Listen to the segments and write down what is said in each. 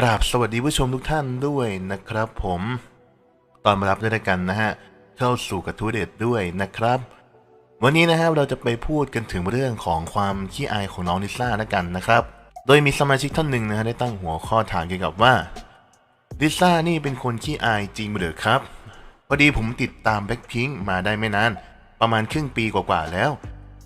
กราบสวัสดีผู้ชมทุกท่านด้วยนะครับผมตอนรับด้วยกันนะฮะเข้าสู่กระทู้เด็ดด้วยนะครับ วันนี้นะครับเราจะไปพูดกันถึงเรื่องของความขี้อายของน้องลิซ่าแล้วกันนะครับ โดยมีสมาชิกท่านหนึ่งนะฮะได้ตั้งหัวข้อถามเกี่ยวกับว่าลิซ่านี่เป็นคนขี้อายจริงหรือครับพอดีผมติดตามแบ็คพิงมาได้ไม่นานประมาณครึ่งปีกว่าๆแล้ว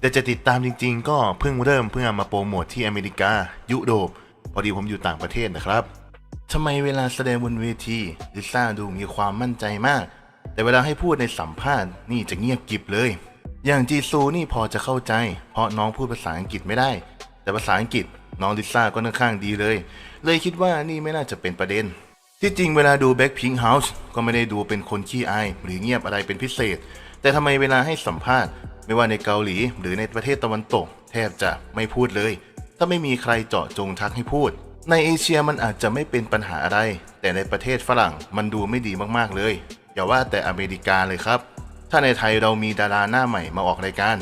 แต่จะติดตามจริง ๆ ก็เพิ่งเริ่มเพื่อมาโปรโมทที่อเมริกา ยุโรปพอดีผมอยู่ต่างประเทศนะครับ ทำไมเวลาแสดงบนเวทีลิซ่าดูมีความมั่นใจมาก แต่เวลาให้พูดในสัมภาษณ์นี่จะเงียบกริบเลย อย่างจีซูนี่พอจะเข้าใจ เพราะน้องพูดภาษาอังกฤษไม่ได้ แต่ภาษาอังกฤษน้องลิซ่าก็ค่อนข้างดีเลย เลยคิดว่านี่ไม่น่าจะเป็นประเด็น ที่จริงเวลาดู Blackpink House ก็ไม่ได้ดูเป็นคนขี้อาย หรือเงียบอะไรเป็นพิเศษ แต่ทำไมเวลาให้สัมภาษณ์ ไม่ว่าในเกาหลี หรือในประเทศตะวันตก แทบจะไม่พูดเลย ถ้าไม่มีใครเจาะจงทักให้พูด ในเอเชียมันอาจจะไม่เป็นปัญหาอะไร แต่ในประเทศฝรั่งมันดูไม่ดีมากๆเลย อย่าว่าแต่อเมริกาเลยครับ ถ้าในไทยเรามีดาราหน้าใหม่มาออกรายการ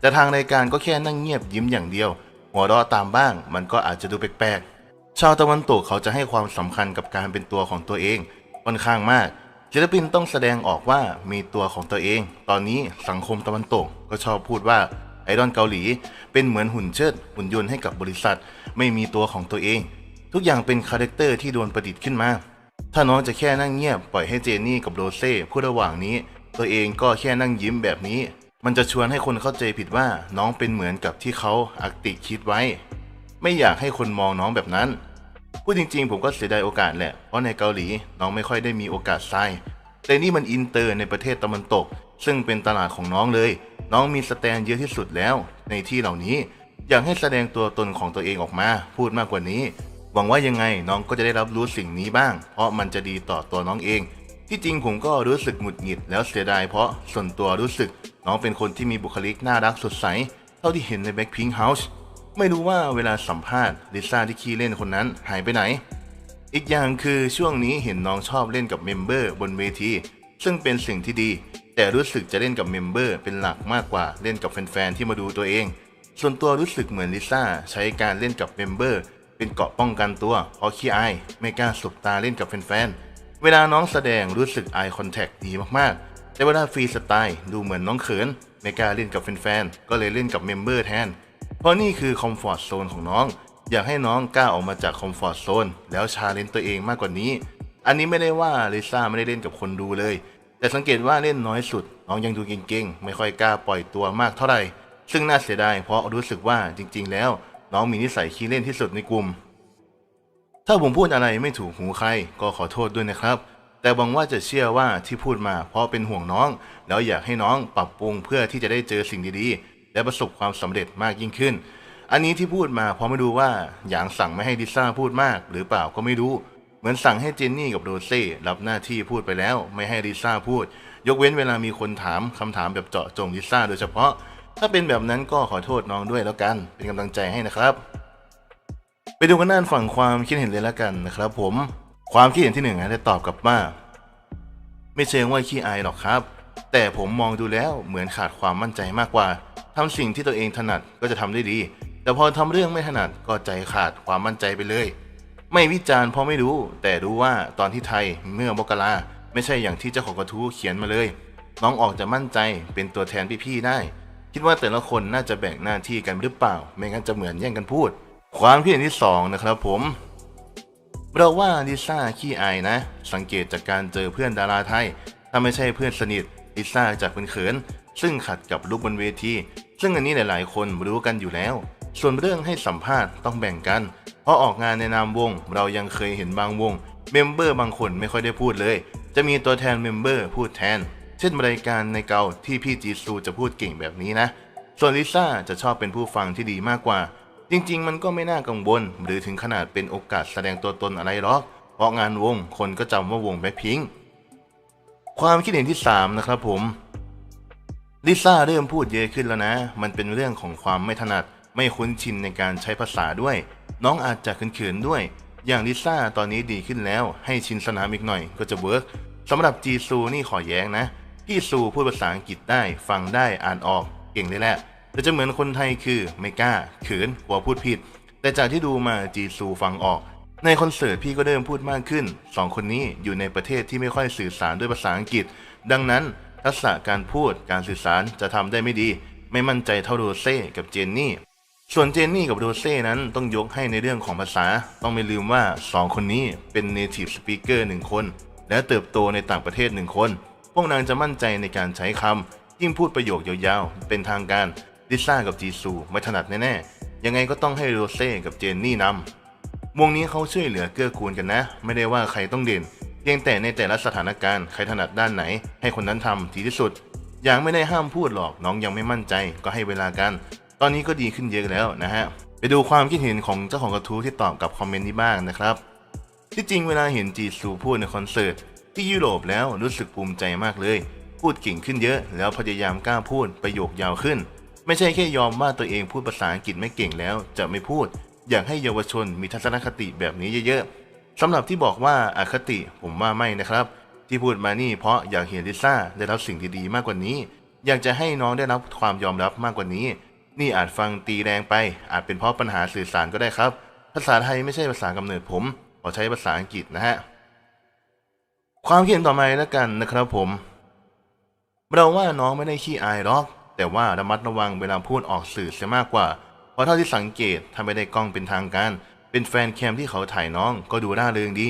แต่ทางรายการก็แค่นั่งเงียบยิ้มอย่างเดียว หัวเราะตามบ้าง มันก็อาจจะดูแปลกๆ ชาวตะวันตกเขาจะให้ความสำคัญกับการเป็นตัวของตัวเองค่อนข้างมากศิลปินต้องแสดงออกว่ามีตัวของตัวเอง ตอนนี้สังคมตะวันตกก็ชอบพูดว่าไอดอลเกาหลี เป็นเหมือนหุ่นเชิดหุ่นยนต์ให้กับบริษัท ไม่มีตัวของตัวเอง ทุกอย่างเป็นคาแรคเตอร์ที่โดนประดิษฐ์ขึ้นมา ถ้าน้องจะแค่นั่งเงียบปล่อยให้เจนนี่กับโรเซ่พูดระหว่างนี้ ตัวเองก็แค่นั่งยิ้มแบบนี้ มันจะชวนให้คนเข้าใจผิดว่าน้องเป็นเหมือนกับที่เขาอักติคิดไว้ ไม่อยากให้คนมองน้องแบบนั้น พูดจริงๆ ผมก็เสียดายโอกาสแหละ เพราะในเกาหลีน้องไม่ค่อยได้มีโอกาสทรายแต่นี่มันอินเตอร์ในประเทศตะวันตก ซึ่งเป็นตลาดของน้องเลย น้องมีสแตนเยอะที่สุดแล้ว ในที่เหล่านี้อยากให้แสดงตัวตนของตัวเองออกมา พูดมากกว่านี้ หวังว่ายังไงน้องก็จะได้รับรู้สิ่งนี้บ้าง เพราะมันจะดีต่อตัวน้องเอง ที่จริงผมก็รู้สึกหงุดหงิดแล้วเสียดายเพราะส่วนตัวรู้สึกน้องเป็นคนที่มีบุคลิกน่ารักสดใส เท่าที่เห็นใน Blackpink House ไม่รู้ว่าเวลาสัมภาษณ์ลิซ่าที่ขี้เล่นคนนั้นหายไปไหน อีกอย่างคือช่วงนี้เห็นน้องชอบเล่นกับเมมเบอร์บนเวทีซึ่งเป็นสิ่งที่ดี แต่รู้สึกจะเล่นกับเมมเบอร์เป็นหลักมากกว่าเล่นกับแฟนๆที่มาดูตัวเอง ส่วนตัวรู้สึกเหมือนลิซ่าใช้การเล่นกับเมมเบอร์ เป็นเกราะป้องกันตัวเพราะขี้อายไม่กล้าสบตาเล่นกับแฟนๆ เวลาน้องแสดงรู้สึก eye contact ดีมากๆ แต่เวลาฟรีสไตล์ดูเหมือนน้องเขิน ไม่กล้าเล่นกับแฟนๆ ก็เลยเล่นกับเมมเบอร์แทน เพราะนี่คือคอมฟอร์ z โซนของน้อง อยากให้น้องกล้าออกมาจากคอมฟอร์ z โซนแล้วชาเลนตัวเองมากกว่านี้ อันนี้ไม่ได้ว่าลิซ่าไม่ได้เล่นกับคนดูเลย แต่สังเกตว่าเล่นน้อยสุด น้องยังดูเก่งๆ ไม่ค่อยกล้าปล่อยตัวมากเท่าไหร่ ซึ่งน่าเสียดายเพราะรู้สึกว่าจริง ๆ แล้ว น้องมีนิสัยขี้เล่นที่สุดในกลุ่ม ถ้าผมพูดอะไรไม่ถูกหูใครก็ขอโทษด้วยนะครับ แต่หวังว่าจะเชื่อว่าที่พูดมาเพราะเป็นห่วงน้อง แล้วอยากให้น้องปรับปรุงเพื่อที่จะได้เจอสิ่งดีๆ และประสบความสำเร็จมากยิ่งขึ้น อันนี้ที่พูดมาเพราะไม่รู้ว่าหยางสั่งไม่ให้ดิซ่าพูดมาก หรือเปล่าก็ไม่รู้ เหมือนสั่งให้เจนนี่กับโรเซ่รับหน้าที่พูดไปแล้ว ไม่ให้ดิซ่าพูด ยกเว้นเวลามีคนถามคำถามแบบเจาะจงดิซ่าโดยเฉพาะ ถ้าเป็นแบบนั้นก็ขอโทษน้องด้วยแล้วกัน เป็นกำลังใจให้นะครับ ไปดูกันด้านฝั่งความคิดเห็นเลยแล้วกันนะครับ ผมความคิดเห็นที่หนึ่งนะได้ตอบกลับว่าไม่เชิงว่าขี้อายหรอกครับ แต่ผมมองดูแล้วเหมือนขาดความมั่นใจมากกว่าทำสิ่งที่ตัวเองถนัดก็จะทำได้ดี แต่พอทำเรื่องไม่ถนัดก็ใจขาดความมั่นใจไปเลย ไม่วิจารณ์เพราะไม่รู้ แต่รู้ว่าตอนที่ไทยเมื่อมกราไม่ใช่อย่างที่เจ้าของกระทู้เขียนมาเลย น้องออกจะมั่นใจเป็นตัวแทนพี่ๆได้ คิดว่าแต่ละคนน่าจะแบ่งหน้าที่กันหรือเปล่า ไม่งั้นจะเหมือนแย่งกันพูด ความคิดเห็นที่สองนะครับผม เราว่าลิซ่าขี้อายนะ สังเกตจากการเจอเพื่อนดาราไทย ถ้าไม่ใช่เพื่อนสนิทลิซ่าจากเป็นเขิน ซึ่งขัดกับลุกบนเวที ซึ่งอันนี้หลาย ๆ คนรู้กันอยู่แล้ว ส่วนเรื่องให้สัมภาษณ์ต้องแบ่งกัน เพราะออกงานในนามวง เรายังเคยเห็นบางวง เมมเบอร์บางคนไม่ค่อยได้พูดเลย จะมีตัวแทนเมมเบอร์พูดแทน ช่นรายการในเกาที่พี่จีซูจะพูดเก่งแบบนี้นะ ส่วนลิซ่าจะชอบเป็นผู้ฟังที่ดีมากกว่า จริงๆ มันก็ไม่น่ากังวล หรือถึงขนาดเป็นโอกาสแสดงตัวตนอะไรหรอก เพราะงานวงคนก็จำว่าวงแบ็คพิงค์ความคิดเห็นที่ 3 นะครับผมลิซ่าเริ่มพูดเยอะขึ้นแล้วนะ มันเป็นเรื่องของความไม่ถนัด ไม่คุ้นชินในการใช้ภาษาด้วย น้องอาจจะเขินๆด้วย อย่างลิซ่าตอนนี้ดีขึ้นแล้ว ให้ชินสนามอีกหน่อยก็จะเวิร์กสำหรับจีซูนี่ขอแย้งนะ พี่ซูพูดภาษาอังกฤษได้ฟังได้อ่านออกเก่งเลยแหละแต่จะเหมือนคนไทยคือไม่กล้าเขินกลัวพูดผิด แต่จากที่ดูมาจีซูฟังออก ในคอนเสิร์ตพี่ก็เริ่มพูดมากขึ้นสองคนนี้อยู่ในประเทศที่ไม่ค่อยสื่อสารด้วยภาษาอังกฤษ ดังนั้นทักษะการพูดการสื่อสารจะทำได้ไม่ดี ไม่มั่นใจเท่าโรเซ่กับเจนนี่ส่วนเจนนี่กับโรเซ่นั้นต้องยกให้ในเรื่องของภาษา ต้องไม่ลืมว่าสองคนนี้เป็น native speaker หนึ่งคน และเติบโตในต่างประเทศหนึ่งคน พวกนางจะมั่นใจในการใช้คำยิ่งพูดประโยคยาวๆ เป็นทางการลิซ่ากับจีซูไม่ถนัดแน่ๆ ยังไงก็ต้องให้โรเซ่กับเจนนี่นำวงนี้เขาช่วยเหลือเกื้อกูลกันนะ ไม่ได้ว่าใครต้องเด่น เพียงแต่ในแต่ละสถานการณ์ใครถนัดด้านไหน ให้คนนั้นทำดีที่สุด อย่างไม่ได้ห้ามพูดหรอกน้องยังไม่มั่นใจก็ให้เวลากัน ตอนนี้ก็ดีขึ้นเยอะแล้วนะฮะไปดูความคิดเห็นของเจ้าของกระทู้ที่ตอบกับคอมเมนต์นี้บ้างนะครับ ที่จริงเวลาเห็นจีซูพูดในคอนเสิร์ต ที่ยุโรปแล้วรู้สึกภูมิใจมากเลย พูดเก่งขึ้นเยอะ แล้วพยายามกล้าพูดประโยคยาวขึ้น ไม่ใช่แค่ยอมว่าตัวเองพูดภาษาอังกฤษไม่เก่งแล้ว จะไม่พูด อยากให้เยาวชนมีทัศนคติแบบนี้เยอะๆสำหรับที่บอกว่าอาคติผมว่าไม่นะครับ ที่พูดมานี่เพราะอยากเห็นลิซ่าได้รับสิ่งดีๆมากกว่านี้ อยากจะให้น้องได้รับความยอมรับมากกว่านี้ นี่อาจฟังตีแรงไป อาจเป็นเพราะปัญหาสื่อสารก็ได้ครับ ภาษาไทยไม่ใช่ภาษากำเนิดผมขอใช้ภาษาอังกฤษนะฮะ ความคิดเห็นต่อมาแล้วกันนะครับผม เราว่าน้องไม่ได้ขี้อายหรอก แต่ว่าระมัดระวังเวลาพูดออกสื่อเสียมากกว่า เพราะเท่าที่สังเกตถ้าไม่ได้กล้องเป็นทางการ เป็นแฟนแคมที่เขาถ่ายน้องก็ดูร่าเริงดี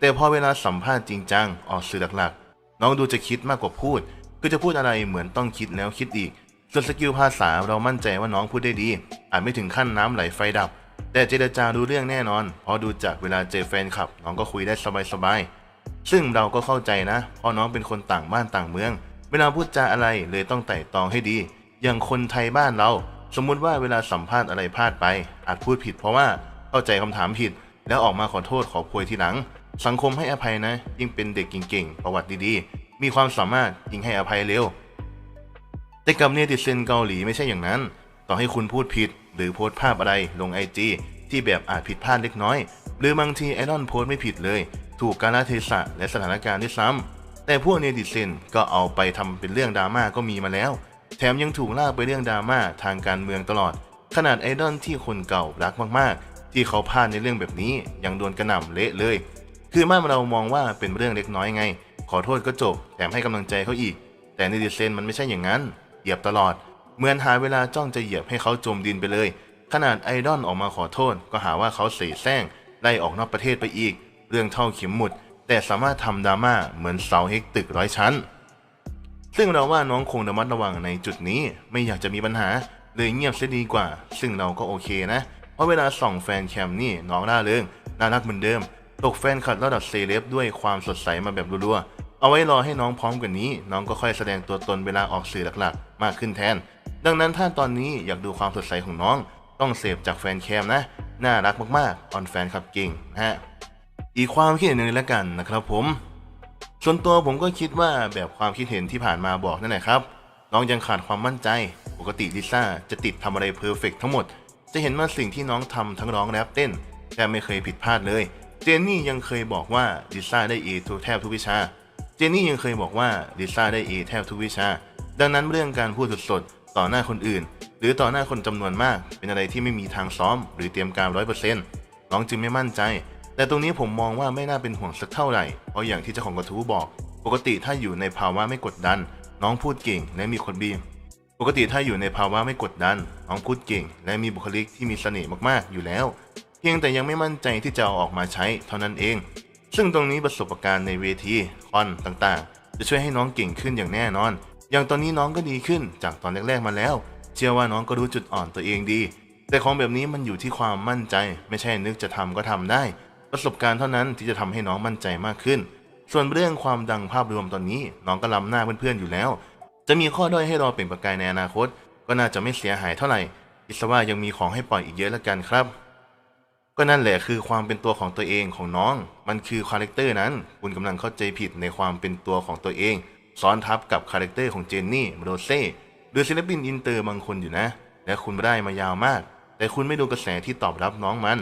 แต่พอเวลาสัมภาษณ์จริงจังออกสื่อหลักๆ น้องดูจะคิดมากกว่าพูด คือจะพูดอะไรเหมือนต้องคิดแล้วคิดอีก ส่วนสกิลภาษาเรามั่นใจว่าน้องพูดได้ดี อาจไม่ถึงขั้นน้ำไหลไฟดับ แต่เจรจารู้เรื่องแน่นอน เพราะดูจากเวลาเจอแฟนคลับ น้องก็คุยได้สบายๆ ซึ่งเราก็เข้าใจนะเพราะน้องเป็นคนต่างบ้านต่างเมือง เวลาพูดจาอะไรเลยต้องไต่ตองให้ดี อย่างคนไทยบ้านเรา สมมุติว่าเวลาสัมภาษณ์อะไรพลาดไป อาจพูดผิดเพราะว่าเข้าใจคำถามผิด แล้วออกมาขอโทษขอโพยทีหลัง สังคมให้อภัยนะ ยิ่งเป็นเด็กเก่งๆ ประวัติดีๆ มีความสามารถยิ่งให้อภัยเร็ว แต่กับเนติเซนเกาหลีไม่ใช่อย่างนั้น ต่อให้คุณพูดผิด หรือโพสต์ภาพอะไรลงไอจีที่แบบอาจผิดพลาดเล็กน้อย หรือบางทีไอดอลโพสต์ไม่ผิดเลย ถูกกาลเทศะและสถานการณ์ด้วยซ้ำแต่พวกเนติเซนก็เอาไปทำเป็นเรื่องดราม่าก็มีมาแล้ว แถมยังถูกลากไปเรื่องดราม่าทางการเมืองตลอด ขนาดไอดอลที่คนเก่ารักมากๆ ที่เขาพลาดในเรื่องแบบนี้ยังโดนกระหน่ำเละเลย คือบ้านเรามองว่าเป็นเรื่องเล็กน้อยไง ขอโทษก็จบแถมให้กำลังใจเขาอีก แต่ในดิเซนมันไม่ใช่อย่างนั้น เหยียบตลอด เหมือนหาเวลาจ้องจะเหยียบให้เขาจมดินไปเลย ขนาดไอดอลออกมาขอโทษ ก็หาว่าเขาเสแสร้งไล่ออกนอกประเทศไปอีก เรื่องเท่าเข็มหมุด แต่สามารถทำดราม่าเหมือนเสาเฮกตึกร้อยชั้น ซึ่งเราว่าน้องคงระมัดระวังในจุดนี้ไม่อยากจะมีปัญหา เลยเงียบเสียดีกว่า ซึ่งเราก็โอเคนะ เพราะเวลาส่องแฟนแคมนี่น้องร่าเริงน่ารักเหมือนเดิม ตกแฟนคลับระดับเซเลบด้วยความสดใสมาแบบรัวๆเอาไว้รอให้น้องพร้อมกว่านี้ น้องก็ค่อยแสดงตัวตนเวลาออกสื่อหลักๆ มากขึ้นแทน ดังนั้นถ้าตอนนี้อยากดูความสดใสของน้อง ต้องเสพจากแฟนแคมนะน่ารักมากๆออนแฟนคลับเก่งนะฮะ อีกความคิดเห็นหนึ่งแล้วกันนะครับผม ส่วนตัวผมก็คิดว่าแบบความคิดเห็นที่ผ่านมาบอกนั่นแหละครับ น้องยังขาดความมั่นใจ ปกติลิซ่าจะติดทำอะไรเพอร์เฟกทั้งหมด จะเห็นว่าสิ่งที่น้องทำทั้งร้องแรปเต้นแทบไม่เคยผิดพลาดเลย เจนนี่ยังเคยบอกว่าลิซ่าได้เอทุกแทบทุกวิชา เจนนี่ยังเคยบอกว่าลิซ่าได้เอแทบทุกวิชา ดังนั้นเรื่องการพูดสดๆต่อหน้าคนอื่น หรือต่อหน้าคนจำนวนมาก เป็นอะไรที่ไม่มีทางซ้อม หรือเตรียมการร้อยเปอร์เซ็นต์น้องจึงไม่มั่นใจ แต่ตรงนี้ผมมองว่าไม่น่าเป็นห่วงสักเท่าไหร่ เพราะอย่างที่เจ้าของกระทู้บอก ปกติถ้าอยู่ในภาวะไม่กดดัน น้องพูดเก่งและมีคนบีม ปกติถ้าอยู่ในภาวะไม่กดดัน น้องพูดเก่ง และมีบุคลิกที่มีเสน่ห์มากๆอยู่แล้ว เพียงแต่ยังไม่มั่นใจที่จะเอาออกมาใช้เท่านั้นเอง ซึ่งตรงนี้ประสบการณ์ในเวทีคอนต่างๆ จะช่วยให้น้องเก่งขึ้นอย่างแน่นอน อย่างตอนนี้น้องก็ดีขึ้นจากตอนแรกๆมาแล้ว เชื่อว่าน้องก็รู้จุดอ่อนตัวเองดี แต่ของแบบนี้มันอยู่ที่ความมั่นใจ ไม่ใช่นึกจะทำก็ทำได้ ประสบการณ์เท่านั้นที่จะทำให้น้องมั่นใจมากขึ้น ส่วนเรื่องความดังภาพรวมตอนนี้ น้องก็ล้ำหน้าเพื่อนๆอยู่แล้ว จะมีข้อด้อยให้รอเปล่งประกายในอนาคต ก็น่าจะไม่เสียหายเท่าไหร่คิดซะว่ายังมีของให้ปล่อยอีกเยอะแล้วกันครับ ก็นั่นแหละคือความเป็นตัวของตัวเองของน้อง มันคือคาแรคเตอร์นั้น คุณกำลังเข้าใจผิดในความเป็นตัวของตัวเอง ซ้อนทับกับคาแรคเตอร์ของเจนนี่โรเซ่หรือศิลปินอินเตอร์บางคนอยู่นะ และคุณได้มายาวมาก แต่คุณไม่ดูกระแสที่ตอบรับน้องมัน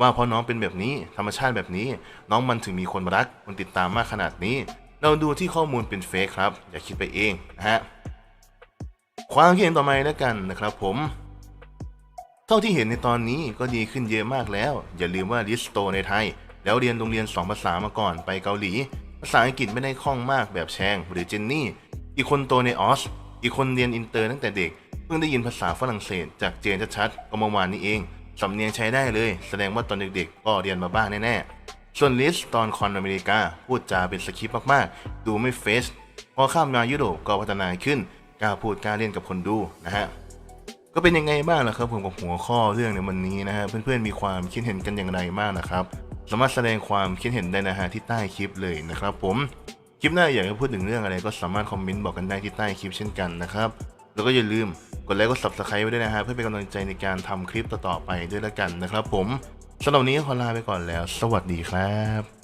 ว่าเพราะน้องเป็นแบบนี้ธรรมชาติแบบนี้ น้องมันถึงมีคนรักคนติดตามมากขนาดนี้ เราดูที่ข้อมูลเป็นเฟกครับ อย่าคิดไปเองนะฮะความคิดเห็นต่อมาแล้วกันนะครับผม เท่าที่เห็นในตอนนี้ก็ดีขึ้นเยอะมากแล้ว อย่าลืมว่าลิสโตในไทย แล้วเรียนโรงเรียน 2 ภาษามาก่อนไปเกาหลี ภาษาอังกฤษไม่ได้คล่องมากแบบแชงหรือเจนนี่ อีกคนโตในออส อีกคนเรียนอินเตอร์ตั้งแต่เด็ก เพิ่งได้ยินภาษาฝรั่งเศสจากเจนชัดๆก็เมื่อวานนี้เอง สำเนียงใช้ได้เลย แสดงว่าตอนเด็กๆ ก็เรียนมาบ้างแน่ๆ ส่วนลิสตอนคอนอเมริกา พูดจาเป็นสคริปต์มากๆ ดูไม่เฟสพอข้ามมายุโรปก็พัฒนาขึ้นกล้าพูดกล้าเล่นกับคนดูนะฮะก็เป็นยังไงบ้างล่ะครับผมกับหัวข้อเรื่องในวันนี้นะฮะเพื่อนๆมีความคิดเห็นกันอย่างไรบ้างนะครับ สามารถแสดงความคิดเห็นได้นะฮะที่ใต้คลิปเลยนะครับ ผมคลิปหน้าอยากจะพูดถึงเรื่องอะไรก็สามารถคอมเมนต์บอกกันได้ที่ใต้คลิปเช่นกันนะครับแล้วก็อย่าลืม ดไลค์กด subscribe ไว้ด้วยนะฮะเพื่อเป็นกำลังใจในการทำคลิปต่อๆไปด้วยละกันนะครับผมสำหรับวันนี้ขอลาไปก่อนแล้ว สวัสดีครับ